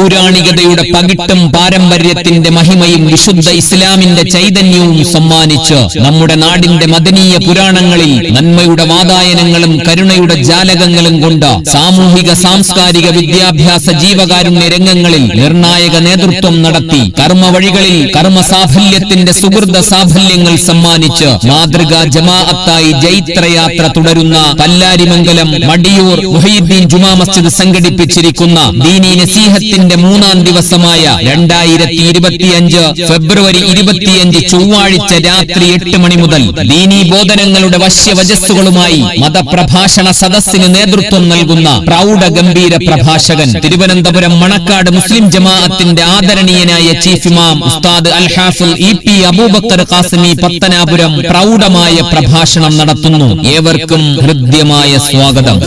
പൗരാണികതയുടെ പകിട്ടും പാരമ്പര്യത്തിന്റെ മഹിമയും വിശുദ്ധ ഇസ്ലാമിന്റെ ചൈതന്യവും സമ്മാനിച്ച് നമ്മുടെ നാടിന്റെ മദനീയ പുരാണങ്ങളിൽ നന്മയുടെ വാതായനങ്ങളും കരുണയുടെ ജാലകങ്ങളും കൊണ്ട് സാമൂഹിക സാംസ്കാരിക വിദ്യാഭ്യാസ ജീവകാരുണ്യ രംഗങ്ങളിൽ നിർണായക നേതൃത്വം നടത്തി കർമ്മ വഴികളിൽ കർമ്മ സാഫല്യത്തിന്റെ സുഹൃത സാഫല്യങ്ങൾ സമ്മാനിച്ച് മാതൃകാ ജമാഅത്തായി ജൈത്രയാത്ര തുടരുന്ന പല്ലാരിമംഗലം മടിയൂർ മുഹീദ്ദീൻ ജുമാ മസ്ജിദ് സംഘടിപ്പിച്ചിരിക്കുന്ന ദീനി നസീഹത്തിന്റെ മൂന്നാം ദിവസമായ രണ്ടായിരത്തി ഇരുപത്തിയഞ്ച് ഫെബ്രുവരി ഇരുപത്തിയഞ്ച് ചൊവ്വാഴ്ച രാത്രി എട്ട് മണി മുതൽ ദീനീ ബോധനങ്ങളുടെ വശ്യവചസ്സുകളുമായി മതപ്രഭാഷണ സദസ്സിന് നേതൃത്വം നൽകുന്ന പ്രൗഢ ഗംഭീര പ്രഭാഷകൻ തിരുവനന്തപുരം മണക്കാട് മുസ്ലിം ജമാഅത്തിന്റെ ആദരണീയനായ ചീഫ് ഇമാം ഉസ്താദ് അൽഹാഫുൽ ഇ പി അബൂബക്കർ ഖാസിമി പത്തനാപുരം പ്രൗഢമായ പ്രഭാഷണം നടത്തുന്നു. ഏവർക്കും ഹൃദ്യമായ സ്വാഗതം.